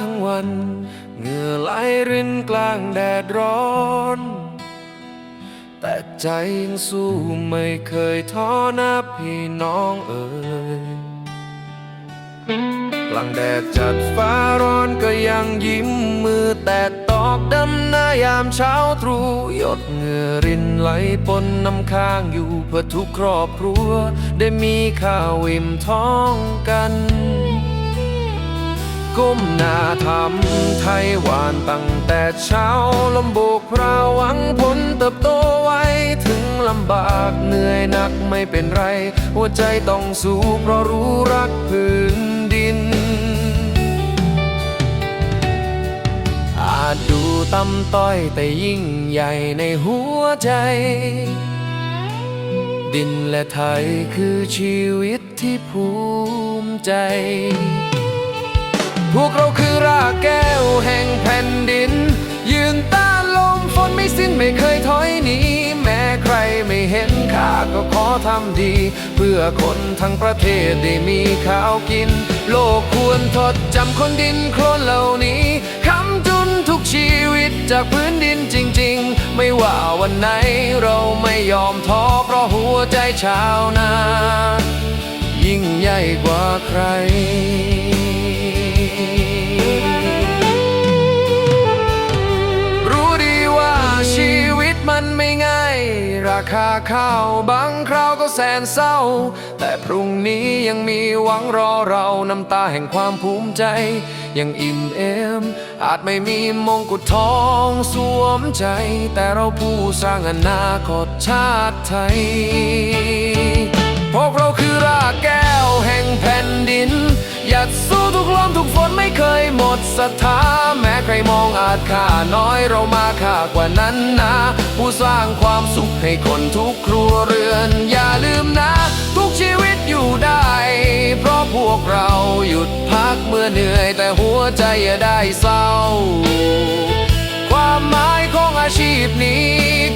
ทั้งวัน เหงื่อไหลรินกลางแดดร้อน แต่ใจยังสู้ไม่เคยท้อนะพี่น้องเอ่ยกลางแดดจัดฟ้าร้อนก็ยังยิ้มมือแต่ตอกดำหน้ายามเช้าตรู่หยดเหงื่อรินไหลปนน้ำค้างอยู่เพื่อทุกครอบครัว ได้มีข้าวอิ่มท้องกัน ก้มหน้าทำไทยหวานตั้งแต่เช้าลมโบกพราหวังผลเติบโตไว้ถึงลำบากเหนื่อยหนักไม่เป็นไร หัวใจต้องสู้เพราะรู้รักพื้นดิน อาจดูต่ำต้อยแต่ยิ่งใหญ่ในหัวใจ ดินและไทยคือชีวิตที่ภูมิใจ พวกเราคือรากแก้วแห่งแผ่นดิน ยืนต้านลมฝนไม่สิ้นไม่เคยถอยหนีแม้ใครไม่เห็นค่าก็ขอทำดี เพื่อคนทั้งประเทศได้มีข้าวกิน โลกควรทดจำคนดินโคลนเหล่านี้คำจุนทุกชีวิตจากพื้นดินจริง ๆ ไม่ว่าวันไหนเราไม่ยอมท้อเพราะหัวใจชาวนายิ่งใหญ่กว่าใคร ราคาข้าวบางคราวก็แสนเศร้า แต่พรุ่งนี้ยังมีหวังรอเราน้ำตาแห่งความภูมิใจ ยังอิ่มเอม อาจไม่มีมงกุฎทองสวมใจ แต่เราผู้สร้างอนาคตชาติไทย พวกเราคือรากแก้วแห่งแผ่นดิน หยัดสู้ทุกลมทุกฝนไม่เคยหมดศรัทธาแม้ใครมองอาจค่าน้อยเรามาค่ากว่านั้นนะ ผู้สร้างความสุขให้คนทุกครัวเรือน อย่าลืมนะ ทุกชีวิตอยู่ได้ เพราะพวกเราหยุดพักเมื่อเหนื่อย แต่หัวใจอย่าได้เศร้า ความหมายของอาชีพนี้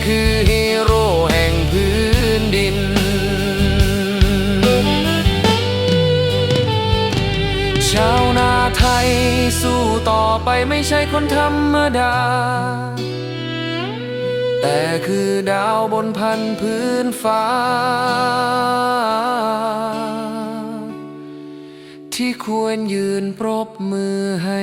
คือฮีโร่แห่งพื้นดิน ชาวนาไทยสู้ต่อไปไม่ใช่คนธรรมดา แต่คือดาวบนพันพื้นฟ้า ที่ควรยืนปรบมือให้